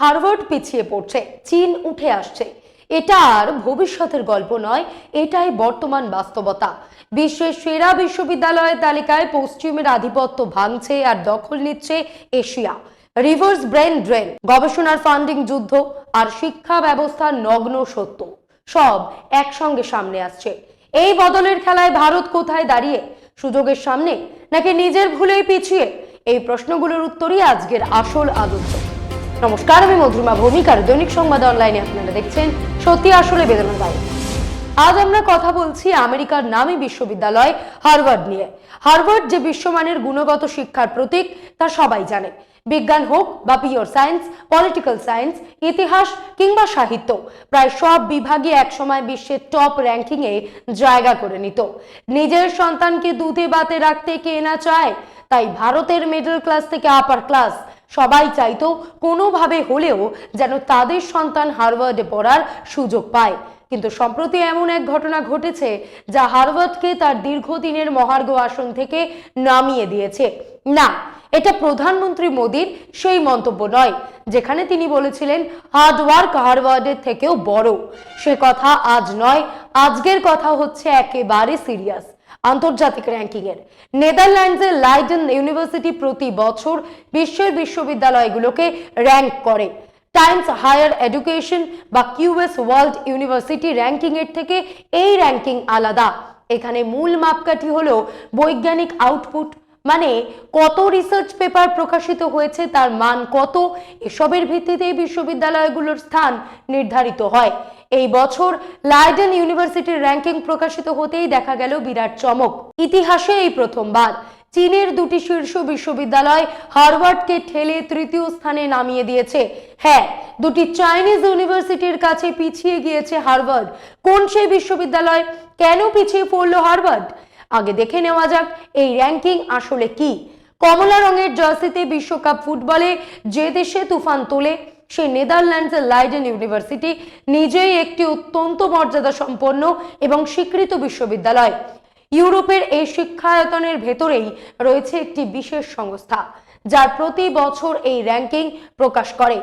Harvard পিছিয়ে পড়ছে, চীন উঠে আসছে। এটা আর ভবিষ্যতের গল্প নয়, এটাই বর্তমান বাস্তবতা। বিশ্বের সেরা বিশ্ববিদ্যালয়ের তালিকায় পশ্চিমের আধিপত্য ভাঙছে আর দখল নিচ্ছে এশিয়া। রিভার্স ব্রেন ড্রেন, গবেষণার ফান্ডিং যুদ্ধ আর শিক্ষা ব্যবস্থার নগ্ন সত্য। সব একসঙ্গে সামনে আসছে। এই বদলের খেলায় ভারত কোথায় দাঁড়িয়ে? সুযোগের সামনে নাকি নিজের ভুলেই পিছিয়ে? এই প্রশ্নগুলোর উত্তরই আজকের আসল আলোচ্য। নমস্কার, আমি মধুরিমা ভৌমিকার দৈনিক সংবাদ অনলাইনে আপনারা দেখছেন সত্যি আসলে বেদনাদায়ক আজ আমরা কথা বলছি আমেরিকার নামী বিশ্ববিদ্যালয় হার্ভার্ড নিয়ে। হার্ভার্ড যে বিশ্বমানের গুণগত শিক্ষার প্রতীক, তা সবাই জানে। বিজ্ঞান হোক বা পিওর সায়েন্স, পলিটিক্যাল সায়েন্স, ইতিহাস কিংবা সাহিত্য, প্রায় সব বিভাগে একসময় বিশ্বের টপ র্যাঙ্কিংয়ে জায়গা করে নিত। নিজের সন্তানকে দুধে বাতে রাখতে কে না চায়, তাই ভারতের মিডল ক্লাস থেকে আপার ক্লাস সবাই চাইতো কোনোভাবে হলেও যেন তাদের সন্তান হার্ভার্ডে পড়ার সুযোগ পায়। কিন্তু সম্প্রতি এমন এক ঘটনা ঘটেছে যা হার্ভার্ডকে তার দীর্ঘদিনের মহার্ঘ আসন থেকে নামিয়ে দিয়েছে। না, এটা প্রধানমন্ত্রী মোদীর সেই মন্তব্য নয়, যেখানে তিনি বলেছিলেন হার্ডওয়ার্ক হার্ভার্ডের থেকেও বড়। সে কথা আজ নয়, আজকের কথা হচ্ছে একেবারে সিরিয়াস। আন্তর্জাতিক র্যাঙ্কিং এর নেদারল্যান্ডসের লাইডেন ইউনিভার্সিটি প্রতি বছর বিশ্বের বিশ্ববিদ্যালয়গুলোকে র্যাঙ্ক করে। টাইমস হায়ার এডুকেশন বা কিউএস ওয়ার্ল্ড ইউনিভার্সিটি র্যাঙ্কিং এর থেকে এই র্যাঙ্কিং আলাদা। এখানে মূল মাপকাঠি হলো বৈজ্ঞানিক আউটপুট মানে কত রিসার্চ পেপার প্রকাশিত হয়েছে, তার মান কত, এসবের ভিত্তিতে বিশ্ববিদ্যালয়গুলোর স্থান নির্ধারিত হয়। এই বছর লাইডেন ইউনিভার্সিটির র্যাঙ্কিং প্রকাশিত হতেই দেখা গেল বিরাট চমক। ইতিহাসে এই প্রথমবার। চীনের দুটি শীর্ষ বিশ্ববিদ্যালয় হার্ভার্ডকে ঠেলে তৃতীয় স্থানে নামিয়ে দিয়েছে। হ্যাঁ দুটি চাইনিজ ইউনিভার্সিটির কাছে পিছিয়ে গিয়েছে হার্ভার্ড। কোন সেই বিশ্ববিদ্যালয়? কেন পিছিয়ে পড়ল হার্ভার্ড? আগে দেখে নেওয়া যাক, এই র্যাঙ্কিং আসলে কি? কমলা রঙের জার্সিতে বিশ্বকাপ ফুটবলে যে দেশে তুফান তোলে সেই নেদারল্যান্ডসের লাইডেন ইউনিভার্সিটি নিজেই একটি অত্যন্ত মর্যাদা সম্পন্ন এবং স্বীকৃত বিশ্ববিদ্যালয়। ইউরোপের এই শিক্ষায়তনের ভেতরেই রয়েছে একটি বিশেষ সংস্থা, যার প্রতি বছর এই র্যাঙ্কিং প্রকাশ করে।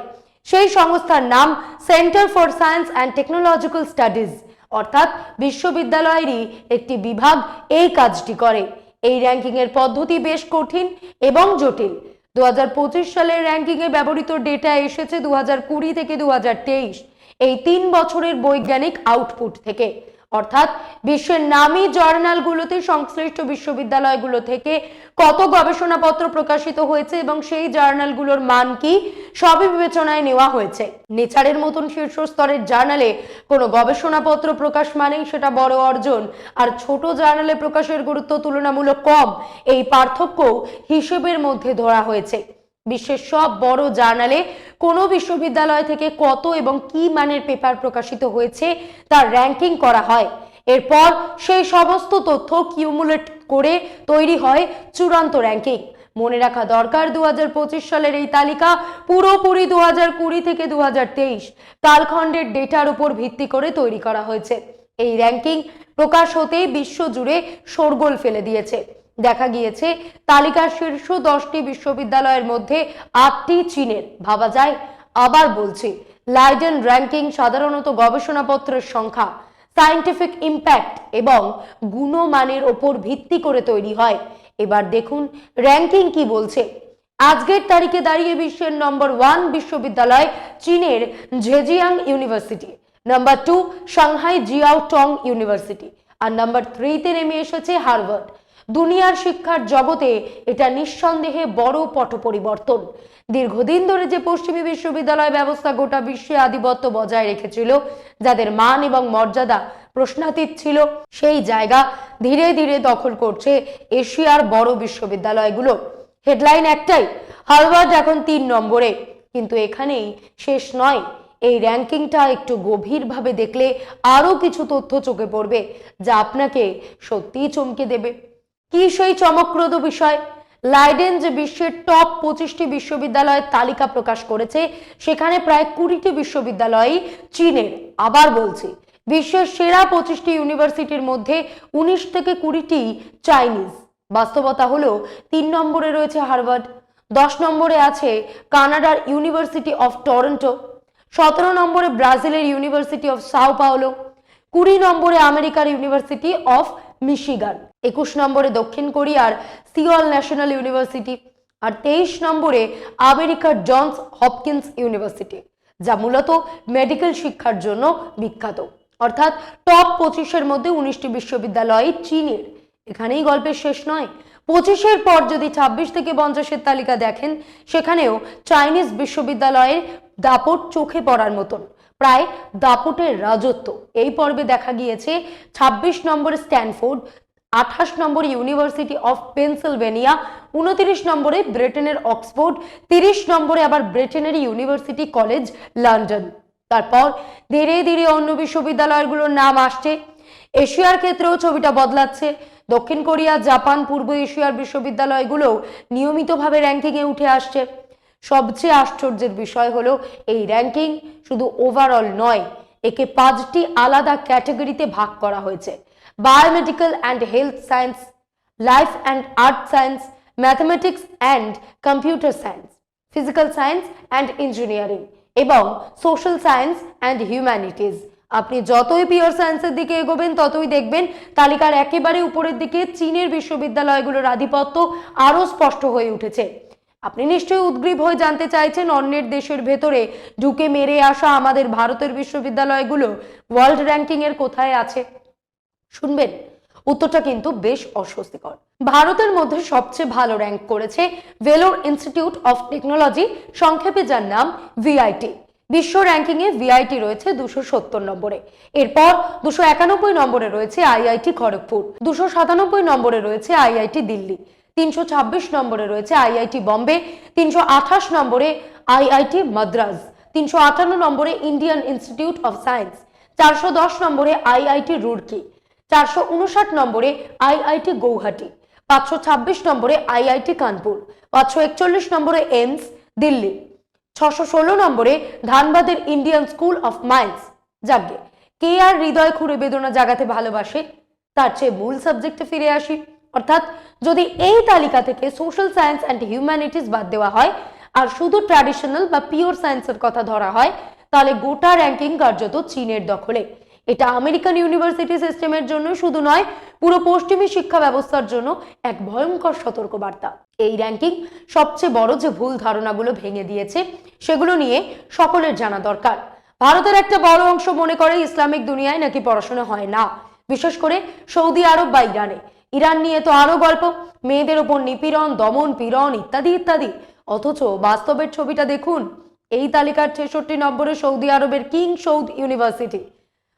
সেই সংস্থার নাম Centre for Science and Technological Studies, অর্থাৎ বিশ্ববিদ্যালয়েরই একটি বিভাগ এই কাজটি করে। এই র্যাঙ্কিং এর পদ্ধতি বেশ কঠিন এবং জটিল দু হাজার পঁচিশ সালের র্যাঙ্কিংয়ে ব্যবহৃত ডেটা এসেছে দু হাজার কুড়ি থেকে দু হাজার তেইশ। এই তিন বছরের বৈজ্ঞানিক আউটপুট থেকে। অর্থাৎ বিশ্বের নামী জার্নালগুলোতে সংশ্লিষ্ট বিশ্ববিদ্যালয়গুলো থেকে কত গবেষণাপত্র প্রকাশিত হয়েছে এবং সেই জার্নালগুলোর মান কি, সবই বিবেচনায় নেওয়া হয়েছে। নেচারের মতন শীর্ষ স্তরের জার্নালে কোনো গবেষণাপত্র প্রকাশ মানেই সেটা বড় অর্জন, আর ছোট জার্নালে প্রকাশের গুরুত্ব তুলনামূলক কম। এই পার্থক্য হিসেবের মধ্যে ধরা হয়েছে। বিশ্বের সব বড় জার্নালে কোনো বিশ্ববিদ্যালয় থেকে কত এবং কি মানের পেপার প্রকাশিত হয়েছে তার র্যাঙ্কিং করা হয়। এরপর সেই সমস্ত তথ্য কিউমুলেট করে তৈরি হয় চূড়ান্ত র্যাঙ্কিং। মনে রাখা দরকার দু হাজার পঁচিশ সালের এই তালিকা পুরোপুরি দু কুড়ি থেকে দু কালখণ্ডের ডেটার উপর ভিত্তি করে তৈরি করা হয়েছে। এই র্যাঙ্কিং প্রকাশ হতেই বিশ্ব জুড়ে শোরগোল ফেলে দিয়েছে। দেখা গিয়েছে। তালিকার শীর্ষ দশটি বিশ্ববিদ্যালয়ের মধ্যে আটটি চীনের। ভাবা যায়, আবার বলছি, লাইডেন র্যাঙ্কিং সাধারণত গবেষণাপত্রের সংখ্যা সায়েন্টিফিক ইম্প্যাক্ট এবং গুণমানের ওপর ভিত্তি করে তৈরি হয়। এবার দেখুন, র্যাঙ্কিং কি বলছে। আজকের তারিখে দাঁড়িয়ে বিশ্বের নম্বর ওয়ান বিশ্ববিদ্যালয় চীনের Zhejiang university, number two Shanghai Jiao Tong university, আর নাম্বার থ্রিতে নেমে এসেছে হার্ভার্ড। দুনিয়ার শিক্ষার জগতে এটা নিঃসন্দেহে বড় পট পরিবর্তন দীর্ঘদিন ধরে যে পশ্চিমী বিশ্ববিদ্যালয় ব্যবস্থা গোটা বিশ্বে আধিপত্য বজায় রেখেছিল, যাদের মান এবং মর্যাদা প্রশ্নাতীত ছিল, সেই জায়গা ধীরে ধীরে দখল করছে এশিয়ার বড় বিশ্ববিদ্যালয়গুলো। হেডলাইন একটাই, হার্ভার্ড এখন তিন নম্বরে। কিন্তু এখানেই শেষ নয়, এই র্যাঙ্কিংটা একটু গভীরভাবে দেখলে আরও কিছু তথ্য চোখে পড়বে, যা আপনাকে সত্যিই চমকে দেবে। কি সেই চমকপ্রদ বিষয়? লাইডেন যে বিশ্বের টপ পঁচিশটি বিশ্ববিদ্যালয়ের তালিকা প্রকাশ করেছে, সেখানে প্রায় কুড়িটি বিশ্ববিদ্যালয়ই চীনের। আবার বলছি, বিশ্বের সেরা পঁচিশটি ইউনিভার্সিটির মধ্যে উনিশ থেকে কুড়িটি চাইনিজ। বাস্তবতা হলো, তিন নম্বরে রয়েছে হার্ভার্ড, দশ নম্বরে আছে কানাডার ইউনিভার্সিটি অফ টরন্টো, সতেরো নম্বরে ব্রাজিলের ইউনিভার্সিটি অফ সাও পাওলো, কুড়ি নম্বরে আমেরিকার ইউনিভার্সিটি অফ মিশিগান। একুশ নম্বরে দক্ষিণ কোরিয়ার সিওল ন্যাশনাল ইউনিভার্সিটি আর তেইশ নম্বরে আমেরিকার জনস হপকিন্স ইউনিভার্সিটি, যা মূলত মেডিকেল শিক্ষার জন্য বিখ্যাত। অর্থাৎ টপ পঁচিশের মধ্যে উনিশটি বিশ্ববিদ্যালয় চীনের। এখানেই গল্পের শেষ নয়। পঁচিশের পর যদি ছাব্বিশ থেকে পঞ্চাশের তালিকা দেখেন, সেখানেও চাইনিজ বিশ্ববিদ্যালয়ের দাপট চোখে পড়ার মতন। প্রায় দাপটের রাজত্ব। এই পর্বে দেখা গিয়েছে ২৬ নম্বরে স্ট্যানফোর্ড আঠাশ নম্বর ইউনিভার্সিটি অফ পেনসিলভেনিয়া উনত্রিশ নম্বরে ব্রিটেনের অক্সফোর্ড, তিরিশ নম্বরে আবার ব্রিটেনের ইউনিভার্সিটি কলেজ লন্ডন তারপর ধীরে ধীরে অন্য বিশ্ববিদ্যালয়গুলোর নাম আসছে। এশিয়ার ক্ষেত্রেও ছবিটা বদলাচ্ছে। দক্ষিণ কোরিয়া, জাপান, পূর্ব এশিয়ার বিশ্ববিদ্যালয়গুলোও নিয়মিতভাবে র্যাঙ্কিংয়ে উঠে আসছে। সবচেয়ে আশ্চর্যের বিষয় হলো, এই র্যাঙ্কিং শুধু ওভারঅল নয়, একে পাঁচটি আলাদা ক্যাটাগরিতে ভাগ করা হয়েছে। Biomedical and health science life and art science mathematics and computer science physical science and engineering এবং সোশ্যাল সায়েন্স অ্যান্ড হিউম্যানিটিজ আপনি যতই পিওর সায়েন্সের দিকে এগোবেন, ততই দেখবেন তালিকার একেবারে উপরের দিকে চীনের বিশ্ববিদ্যালয়গুলোর আধিপত্য আরও স্পষ্ট হয়ে উঠেছে। আপনি নিশ্চয়ই উদ্গ্রীব হয়ে জানতে চাইছেন, অন্যের দেশের ভেতরে ঢুকে মেরে আসা আমাদের ভারতের বিশ্ববিদ্যালয়গুলো ওয়ার্ল্ড র্যাঙ্কিংয়ের কোথায় আছে? শুনবেন। উত্তরটা কিন্তু বেশ অস্বস্তিকর। ভারতের মধ্যে সবচেয়ে ভালো র্যাঙ্ক করেছে ভেলোর ইনস্টিটিউট অফ টেকনোলজি সংক্ষেপে যার নাম ভিআইটি বিশ্ব র্যাঙ্কিংয়ে ভিআইটি রয়েছে দুশো সত্তর নম্বরে। এরপর দুশো একানব্বই নম্বরে রয়েছে আইআইটি খড়গপুর, দুশো সাতানব্বই নম্বরে রয়েছে আইআইটি দিল্লি, তিনশো ছাব্বিশ নম্বরে রয়েছে আইআইটি বম্বে, তিনশো আঠাশ নম্বরে আইআইটি মাদ্রাজ, তিনশো আটান্ন নম্বরে ইন্ডিয়ান ইনস্টিটিউট অফ সায়েন্স চারশো দশ নম্বরে আইআইটি রুড়কি। চারশো উনষাট নম্বরে আইআইটি গৌহাটি, পাঁচশো ছাব্বিশ নম্বরে আইআইটি কানপুর, পাঁচশো একচল্লিশ নম্বরে এইমস দিল্লি, ছশো ষোলো নম্বরে ধানবাদের ইন্ডিয়ান স্কুল অফ মাইন্স। যাকে কে আর হৃদয় খুঁড়ে বেদনা জাগাতে ভালোবাসে? তার চেয়ে মূল সাবজেক্টে ফিরে আসি। অর্থাৎ যদি এই তালিকা থেকে সোশ্যাল সায়েন্স অ্যান্ড হিউম্যানিটিস বাদ দেওয়া হয়, আর শুধু ট্র্যাডিশনাল বা পিওর সায়েন্সের কথা ধরা হয়, তাহলে গোটা র্যাঙ্কিং কার্যত চীনের দখলে। এটা আমেরিকান ইউনিভার্সিটি সিস্টেমের জন্য শুধু নয়, পুরো পশ্চিমী শিক্ষা ব্যবস্থার জন্য এক ভয়ঙ্কর সতর্কবার্তা। এই র্যাঙ্কিং সবচেয়ে বড় যে ভুল ধারণাগুলো ভেঙে দিয়েছে, সেগুলো নিয়ে সকলের জানা দরকার। ভারতের একটা বড় অংশ মনে করে ইসলামিক দুনিয়ায় নাকি পড়াশোনা হয় না। বিশেষ করে সৌদি আরব বা ইরানে। ইরান নিয়ে তো আরও গল্প। মেয়েদের ওপর নিপীড়ন, দমন পীড়ন ইত্যাদি ইত্যাদি। অথচ বাস্তবের ছবিটা দেখুন। এই তালিকার ছেষট্টি নম্বরে সৌদি আরবের কিং সৌদ ইউনিভার্সিটি।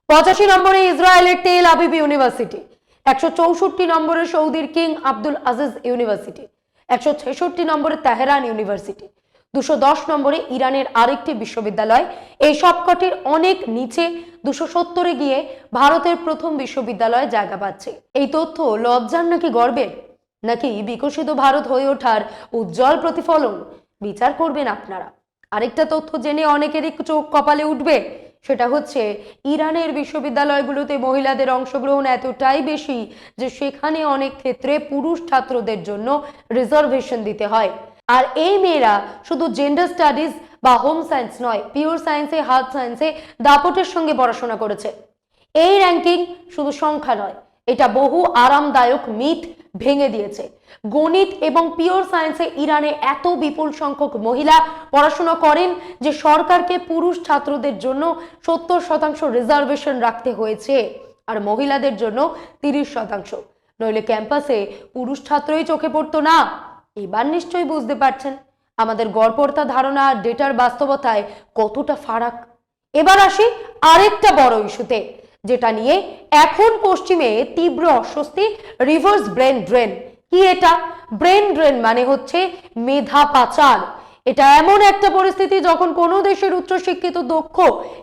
পঁচাশি নম্বরে ইসরায়েলের তেল আবিব ইউনিভার্সিটি, একশো চৌষট্টি নম্বরে সৌদির কিং আব্দুল আজিজ ইউনিভার্সিটি, একশো ছেষট্টি নম্বরে তেহরান ইউনিভার্সিটি, দুশো দশ নম্বরে ইরানের আরেকটি বিশ্ববিদ্যালয়। এই সবকটির অনেক নিচে দুশো সত্তরে গিয়ে ভারতের প্রথম বিশ্ববিদ্যালয়ে জায়গা পাচ্ছে। এই তথ্য লজ্জার নাকি গর্বের নাকি বিকশিত ভারত হয়ে ওঠার উজ্জ্বল প্রতিফলন? বিচার করবেন আপনারা। আরেকটা তথ্য জেনে অনেকেরই চোখ কপালে উঠবে। সেটা হচ্ছে, ইরানের বিশ্ববিদ্যালয়গুলোতে মহিলাদের অংশগ্রহণ এতটাই বেশি যে সেখানে অনেক ক্ষেত্রে পুরুষ ছাত্রদের জন্য রিজার্ভেশন দিতে হয়। আর এই মেয়েরা শুধু জেন্ডার স্টাডিজ বা হোম সায়েন্স নয় পিওর সায়েন্সে হার্ট সায়েন্সে দাপটের সঙ্গে পড়াশোনা করেছে। এই র্যাঙ্কিং শুধু সংখ্যা নয়, এটা বহু আরামদায়ক মিথ ভেঙে দিয়েছে। গণিত এবং পিওর সায়েন্সে ইরানে এত বিপুল সংখ্যক মহিলা পড়াশোনা করেন যে সরকারকে পুরুষ ছাত্রদের জন্য সত্তর শতাংশ রিজার্ভেশন রাখতে হয়েছে আর মহিলাদের জন্য তিরিশ শতাংশ। নইলে ক্যাম্পাসে পুরুষ ছাত্রই চোখে পড়তো না। এবার নিশ্চয়ই বুঝতে পারছেন, আমাদের গড়পড়তা ধারণা ডেটার বাস্তবতায় কতটা ফারাক। এবার আসি আরেকটা বড় ইস্যুতে যেটা নিয়ে এখন পশ্চিমে তীব্র অস্বস্তি রিভার্স ব্রেন ড্রেন কি এটা? ব্রেন ড্রেন মানে হচ্ছে মেধা পাচার। এটা এমন একটা পরিস্থিতি যখন কোনো দেশের উচ্চশিক্ষিত, দক্ষ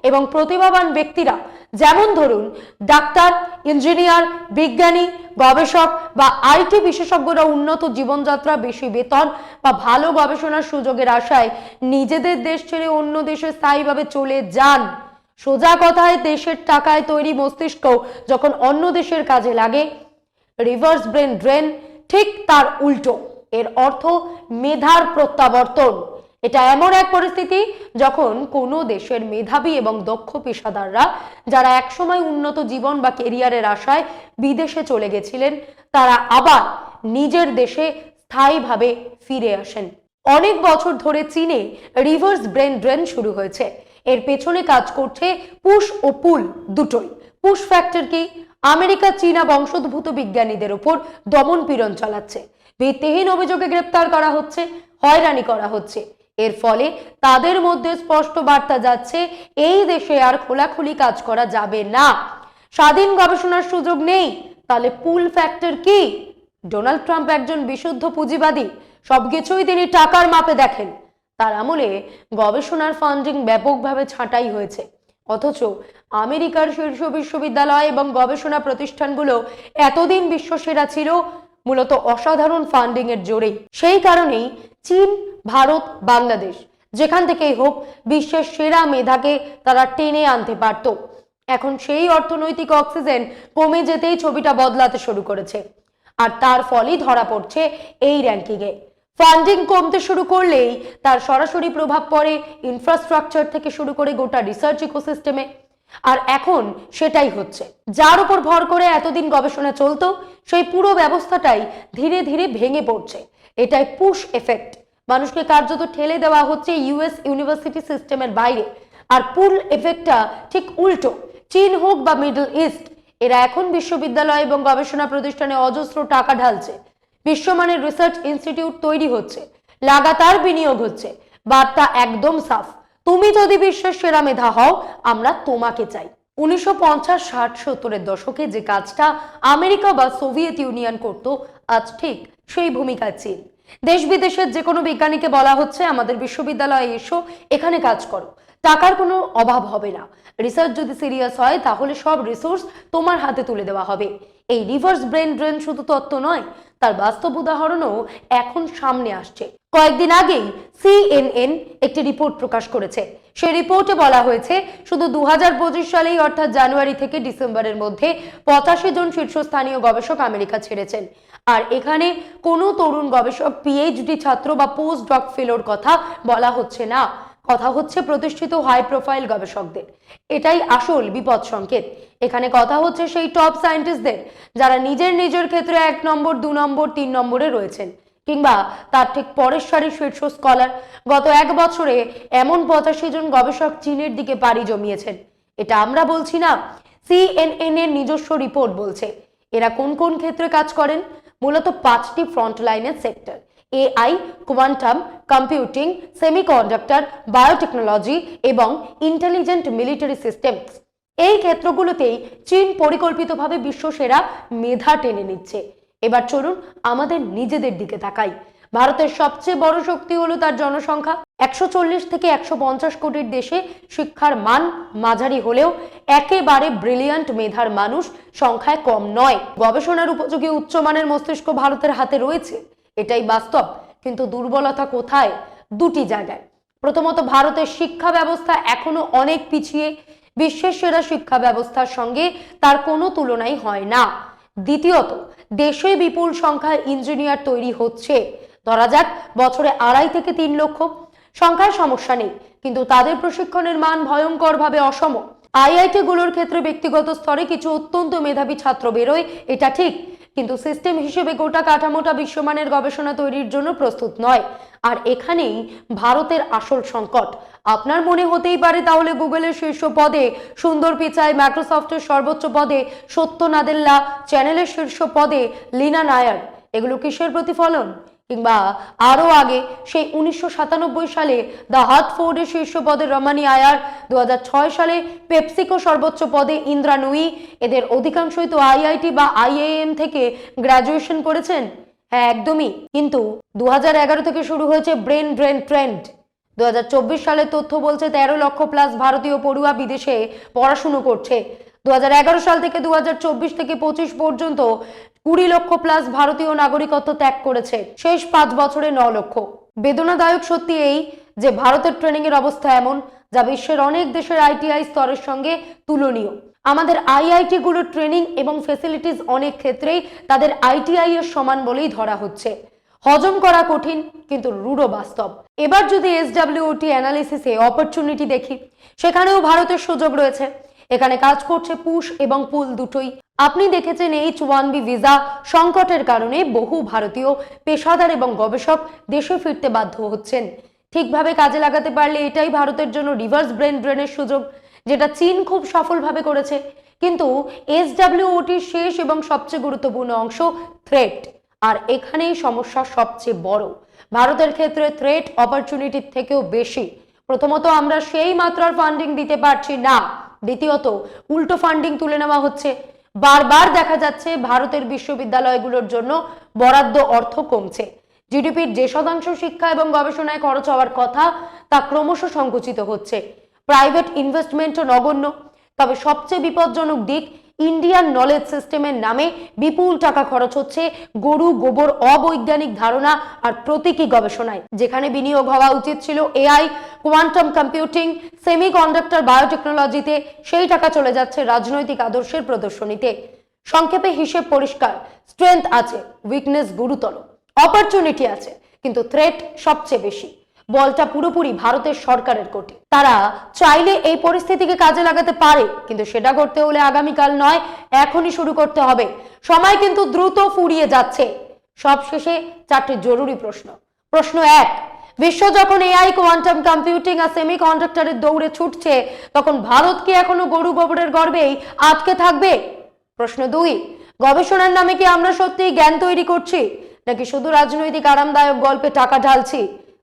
এবং প্রতিভাবান ব্যক্তিরা, যেমন ধরুন ডাক্তার, ইঞ্জিনিয়ার, বিজ্ঞানী, গবেষক বা আইটি বিশেষজ্ঞরা উন্নত জীবনযাত্রা, বেশি বেতন বা ভালো গবেষণার সুযোগের আশায় নিজেদের দেশ ছেড়ে অন্য দেশে স্থায়ীভাবে চলে যান। সোজা কথায় দেশের টাকায় তৈরি মস্তিষ্ক যখন অন্য দেশের কাজে লাগে, রিভার্স ব্রেন ড্রেন ঠিক তার উল্টো। এর অর্থ মেধার প্রত্যাবর্তন। এটা এমন এক পরিস্থিতি যখন কোনো দেশের মেধাবী এবং দক্ষ পেশাদাররা যারা একসময় উন্নত জীবন বা কেরিয়ারের আশায় বিদেশে চলে গেছিলেন, তারা আবার নিজের দেশে স্থায়ীভাবে ফিরে আসেন। অনেক বছর ধরে চীনে রিভার্স ব্রেন ড্রেন শুরু হয়েছে। এর পেছনে কাজ করছে পুশ ও পুল দুটোই। পুশ ফ্যাক্টর কি আমেরিকা, চীনা বংশোদ্ভূত বিজ্ঞানীদের উপর দমন পীড়ন চালাচ্ছে। ভিত্তিহীন অভিযোগে গ্রেপ্তার করা হচ্ছে, হয়রানি করা হচ্ছে। এর ফলে তাদের মধ্যে স্পষ্ট বার্তা যাচ্ছে, এই দেশে আর খোলাখুলি কাজ করা যাবে না। স্বাধীন গবেষণার সুযোগ নেই। তাহলে পুল ফ্যাক্টর কি? ডোনাল্ড ট্রাম্প একজন বিশুদ্ধ পুঁজিবাদী। সবকিছুই তিনি টাকার মাপে দেখেন। তার আমলে গবেষণার ফান্ডিং ব্যাপকভাবে ছাঁটাই হয়েছে। অথচ আমেরিকার শীর্ষ বিশ্ববিদ্যালয় এবং গবেষণা প্রতিষ্ঠানগুলো এতদিন বিশ্বসেরা ছিল, মূলত অসাধারণ ফান্ডিং এর জোরেই। সেই কারণেই চীন, ভারত, বাংলাদেশ, যেখান থেকেই হোক, বিশ্বের সেরা মেধাকে তারা টেনে আনতে পারত। এখন সেই অর্থনৈতিক অক্সিজেন কমে যেতেই ছবিটা বদলাতে শুরু করেছে। আর তার ফলই ধরা পড়ছে এই র্যাঙ্কিংয়ে ফান্ডিং কমতে শুরু করলেই তার সরাসরি প্রভাব পড়ে ইনফ্রাস্ট্রাকচার থেকে শুরু করে গোটা রিসার্চ ইকোসিস্টেমে আর এখন সেটাই হচ্ছে। যার উপর ভর করে এতদিন গবেষণা চলতো, সেই পুরো ব্যবস্থাটাই ধীরে ধীরে ভেঙে পড়ছে। এটাই পুশ এফেক্ট মানুষকে কার্যত ঠেলে দেওয়া হচ্ছে ইউএস ইউনিভার্সিটি সিস্টেমের বাইরে। আর পুল এফেক্টটা ঠিক উল্টো। চীন হোক বা মিডল ইস্ট এরা এখন বিশ্ববিদ্যালয় এবং গবেষণা প্রতিষ্ঠানে অজস্র টাকা ঢালছে। বিশ্বমানের রিসার্চ ইনস্টিটিউট তৈরি হচ্ছে। লাগাতার বিনিয়োগ হচ্ছে। বার্তা একদম সাফ। তুমি যদি বিশ্বের সেরা মেধা হও, আমরা তোমাকে চাই। উনিশশো পঞ্চাশ, ষাট, সত্তরের দশকে যে কাজটা আমেরিকা বা সোভিয়েত ইউনিয়ন করত, আজ ঠিক সেই ভূমিকা চীন। দেশ বিদেশের যে কোনো বিজ্ঞানীকে বলা হচ্ছে, আমাদের বিশ্ববিদ্যালয়ে এসো, এখানে কাজ করো। টাকার কোনো অভাব হবে না। রিসার্চ যদি সিরিয়াস হয়, তাহলে সব রিসোর্স তোমার হাতে তুলে দেওয়া হবে। এই রিভার্স ব্রেন ড্রেন শুধু তত্ত্ব নয় তার বাস্তব উদাহরণও এখন সামনে আসছে। কয়েকদিন আগেই সিএনএন একটি রিপোর্ট প্রকাশ করেছে। সেই রিপোর্টে বলা হয়েছে, শুধু দু হাজার পঁচিশ সালেই অর্থাৎ জানুয়ারি থেকে ডিসেম্বরের মধ্যে পঁচাশি জন শীর্ষস্থানীয় গবেষক আমেরিকা ছেড়েছেন। আর এখানে কোনো তরুণ গবেষক পিএইচডি ছাত্র বা পোস্ট ডক ফেলোর কথা বলা হচ্ছে না। কথা হচ্ছে প্রতিষ্ঠিত হাই প্রোফাইল গবেষকদের। এটাই আসল বিপদ সংকেত। এখানে কথা হচ্ছে সেই টপ সায়েন্টিস্টদের যারা নিজের নিজের ক্ষেত্রে এক নম্বর, দু নম্বর, তিন নম্বরে রয়েছেন। কিংবা তার ঠিক পরের শীর্ষ স্কলার গত এক বছরে এমন পঁচাশি জন গবেষক চীনের দিকে পাড়ি জমিয়েছেন। এটা আমরা বলছি না সিএনএন এর নিজস্ব রিপোর্ট বলছে। এরা কোন কোন ক্ষেত্রে কাজ করেন? মূলত পাঁচটি ফ্রন্ট লাইনের sector AI quantum computing semiconductor biotechnology এবং ইন্টেলিজেন্ট মিলিটারি সিস্টেমস এই ক্ষেত্রগুলোতেই চীন পরিকল্পিতভাবে বিশ্বসেরা মেধা টেনে নিচ্ছে। এবার চলুন আমাদের নিজেদের দিকে তাকাই। ভারতের সবচেয়ে বড় শক্তি হলো তার জনসংখ্যা। একশো চল্লিশ থেকে একশো পঞ্চাশ কোটির দেশে শিক্ষার মান মাঝারি হলেও একেবারে ব্রিলিয়ান্ট মেধার মানুষ সংখ্যায় কম নয়। গবেষণার উপযোগী উচ্চমানের মস্তিষ্ক ভারতের হাতে রয়েছে। এটাই বাস্তব। কিন্তু দুর্বলতা কোথায়? দুটি জায়গায়। প্রথমত, ভারতের শিক্ষা ব্যবস্থা এখনও অনেক পিছিয়ে। বিশ্বের সেরা শিক্ষা ব্যবস্থার সঙ্গে তার কোনো তুলনাই হয় না। দ্বিতীয়ত, দেশে বিপুল সংখ্যায় ইঞ্জিনিয়ার তৈরি হচ্ছে। ধরা যাক, বছরে আড়াই থেকে তিন লক্ষ। সংখ্যায় সমস্যা নেই, কিন্তু তাদের প্রশিক্ষণের মান ভয়ঙ্করভাবে অসম। আইআইটি গুলোর ক্ষেত্রে ব্যক্তিগত স্তরে কিছু অত্যন্ত মেধাবী ছাত্র বেরোয়, এটা ঠিক। কিন্তু সিস্টেম হিসেবে গোটা কাঠামোটা বিশ্বমানের গবেষণা তৈরির জন্য প্রস্তুত নয়। আর এখানেই ভারতের আসল সংকট। আপনার মনে হতেই পারে তাহলে গুগলের শীর্ষ পদে সুন্দর পিচাই মাইক্রোসফটের সর্বোচ্চ পদে সত্য নাদেল্লা, চ্যানেলের শীর্ষ পদে লীনা নায়ার। এগুলো কিসের প্রতিফলন? কিংবা আরও আগে, সেই উনিশশো সাতানব্বই সালে দ্য হাত ফোর্ডের শীর্ষ পদে রমানি আয়ার দু হাজার ছয় সালে পেপসিকো সর্বোচ্চ পদে ইন্দ্রা নুই। এদের অধিকাংশই তো আইআইটি বা আইএএম থেকে গ্র্যাজুয়েশন করেছেন। হ্যাঁ একদমই। কিন্তু দু হাজার এগারো থেকে শুরু হয়েছে ব্রেন ড্রেন ট্রেন্ড। দু সালে তথ্য বলছে তেরো লক্ষ প্লাস ভারতীয় পড়ুয়া বিদেশে পড়াশুনো করছে। দু হাজার এগারো সাল থেকে দু হাজার চব্বিশ থেকে পঁচিশ পর্যন্ত কুড়ি লক্ষ প্লাস ভারতীয় নাগরিকত্ব ত্যাগ করেছে শেষ পাঁচ বছরে ন লক্ষ। বেদনাদায়ক সত্যি এই যে ভারতের ট্রেনিং এর অবস্থা এমন যা বিশ্বের অনেক দেশের আইটিআই স্তরের সঙ্গে তুলনীয়। আমাদের আইআইটি গুলোর ট্রেনিং এবং ফেসিলিটিস অনেক ক্ষেত্রেই তাদের আইটিআই এর সমান বলেই ধরা হচ্ছে। হজম করা কঠিন, কিন্তু রূঢ় বাস্তব। এবার যদি এসডাব্লিউটি অ্যানালিসিসে অপরচুনিটি দেখি, সেখানেও ভারতের সুযোগ রয়েছে। এখানে কাজ করছে পুশ এবং পুল দুটোই। আপনি দেখেছেন এইচ ওয়ান বি ভিসা সংকটের কারণে বহু ভারতীয় পেশাদার এবং গবেষক দেশে ফিরতে বাধ্য হচ্ছেন। ঠিকভাবে কাজে লাগাতে পারলে এটাই ভারতের জন্য রিভার্স ব্রেন ড্রেনের সুযোগ, যেটা চীন খুব সফলভাবে করেছে। কিন্তু এসডাব্লিউটির শেষ এবং সবচেয়ে গুরুত্বপূর্ণ অংশ থ্রেট আর এখানেই সমস্যা সবচেয়ে বড়। ভারতের ক্ষেত্রে থ্রেট অপরচুনিটির থেকেও বেশি। প্রথমত আমরা সেই মাত্রার ফান্ডিং দিতে পারছি না, দ্বিতীয়ত উল্টো ফান্ডিং তুলে নেওয়া হচ্ছে। বারবার দেখা যাচ্ছে ভারতের বিশ্ববিদ্যালয়গুলোর জন্য বরাদ্দ অর্থ কমছে। জিডিপির যে শতাংশ শিক্ষা এবং গবেষণায় খরচ হওয়ার কথা তা ক্রমশ সংকুচিত হচ্ছে। প্রাইভেট ইনভেস্টমেন্টও নগণ্য। তবে সবচেয়ে বিপজ্জনক দিক ইন্ডিয়ান নলেজ সিস্টেমের নামে বিপুল টাকা খরচ হচ্ছে গরু, গোবর, অবৈজ্ঞানিক ধারণা আর প্রতীকী গবেষণায়, যেখানে বিনিয়োগ হওয়া উচিত ছিল AI quantum computing semiconductor বায়োটেকনোলজিতে সেই টাকা চলে যাচ্ছে রাজনৈতিক আদর্শের প্রদর্শনীতে। সংক্ষেপে হিসেব পরিষ্কার স্ট্রেংথ আছে উইকনেস গুরুতর অপরচুনিটি আছে, কিন্তু থ্রেট সবচেয়ে বেশি। বলটা পুরোপুরি ভারতের সরকারের কোর্টে তারা চাইলে এই পরিস্থিতিকে কাজে লাগাতে পারে, কিন্তু সেটা করতে হলে আগামীকাল নয়, এখনই শুরু করতে হবে। সময় কিন্তু দ্রুত ফুরিয়ে যাচ্ছে। সবশেষে চারটি জরুরি প্রশ্ন। প্রশ্ন এক, বিশ্ব যখন এআই, কোয়ান্টাম কম্পিউটিং আর সেমি কন্ডাক্টরের দৌড়ে ছুটছে, তখন ভারত কি এখনও গরু গোবরের গর্বেই আটকে থাকবে? প্রশ্ন দুই, গবেষণার নামে কি আমরা সত্যিই জ্ঞান তৈরি করছি, নাকি শুধু রাজনৈতিক আরামদায়ক গল্পে টাকা ঢালছি?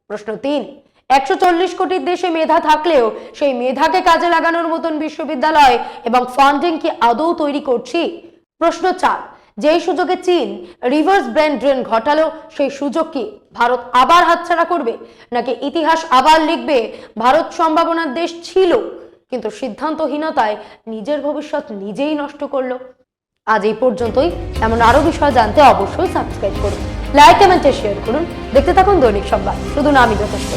প্রশ্ন তিন, একশো চল্লিশ কোটির দেশে মেধা থাকলেও সেই মেধাকে কাজে লাগানোর মতন বিশ্ববিদ্যালয় এবং ফান্ডিং কি আদৌ তৈরি করছি? প্রশ্ন চার, যেই সুযোগে চীন রিভার্স ব্রেন ড্রেন ঘটালো, সেই সুযোগ কি ভারত আবার হাতছাড়া করবে? নাকি ইতিহাস আবার লিখবে, ভারত সম্ভাবনার দেশ ছিল, কিন্তু সিদ্ধান্তহীনতায় নিজের ভবিষ্যৎ নিজেই নষ্ট করল? আজ এই পর্যন্তই। এমন আরও বিষয় জানতে অবশ্যই সাবস্ক্রাইব করুন। লাইক কমেন্টে শেয়ার করুন। দেখতে থাকুন দৈনিক সংবাদ। শুধু নামই যথেষ্ট।